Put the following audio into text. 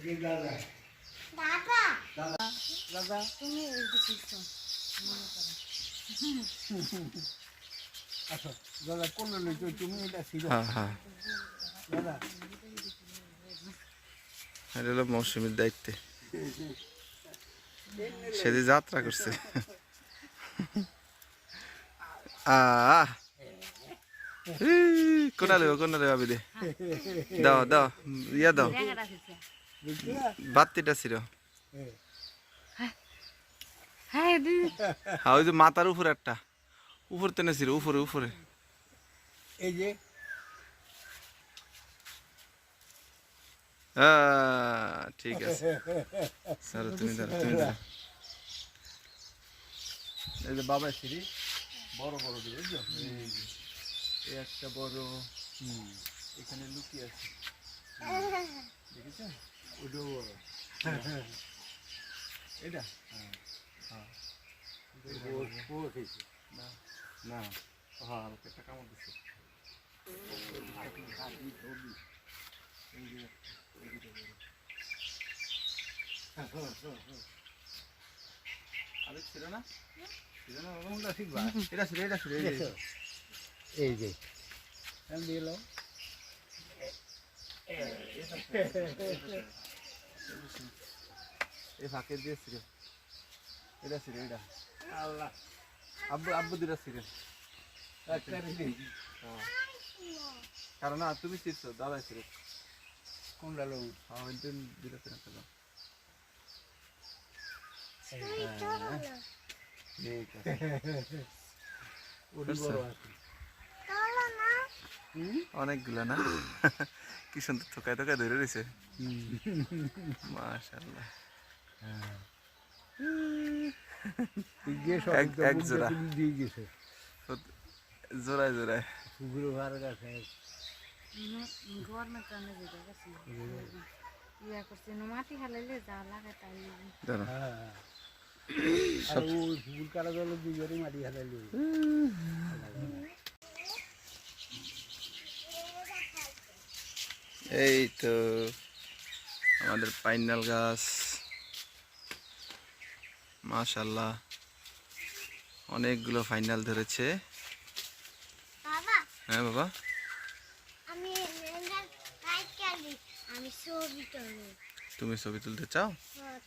দাদা। দাদা। দাদা। তুমি এই যে শিখছো মনে করো। আচ্ছা দাদা কোন লইছো তুমি এটা ছিল হ্যাঁ হ্যাঁ। দাদা। এটা হলো মৌসুমীর দায়িত্বে। সেদিন যাত্রা করছে। আহ কোনা লেব কোনা লেব দাও দাও ইয়া দাও। বাত্তিটা ছিল। হ্যাঁ হ্যাঁ ওই যে মাথার উপরে একটা। উপর তেনে ছিল উপরে উপরে। এই যে। ঠিক আছে। স্যার তুমি দাঁড়া তুমি দাঁড়া এই যে বাবা সিঁড়ি বড় বড় দিয়ে বুঝছ? এই একটা বড় এখানে লুকিয়ে আছে। দেখেছ? ওটা বড় এটা হ্যাঁ হ্যাঁ না না হ্যাঁ একটা কামড় দিচ্ছে এই যে, এই দুটো ছিল না ছিল না? কোনটা শিখবা এটা ছিল এটা ছিল এই যে। এই যে আমি দিলাম এই ফাঁকে দিয়ে ছিল এটা ছিল এটা। আল্লাহ। আব্বু আব্বু দুটা হ্যাঁ। কারণ না তুমি দাদা ছিল কোনটা লোক হ্যাঁ দুটা ঠিক আছে। হুম অনেকগুলো না? কি সুন্দর থোকায় থোকায় ধরে রয়েছে। মাশাল্লাহ সব এক- জোড়া। দিয়ে গেছে। জোড়ায় জোড়ায়। ইয়া করছে না মাটি হালাইলে যা লাগে তাই ধরো হ্যাঁ আর ওই পুকুর কাটা জল দুজনে মাটি হারাইলি এই তো আমাদের পাইনাল গাছ। মাশাল্লাহ অনেকগুলো ফাইনাল ধরেছে। হ্যাঁ বাবা। তুমি ছবি তুলতে চাও? হ্যাঁ,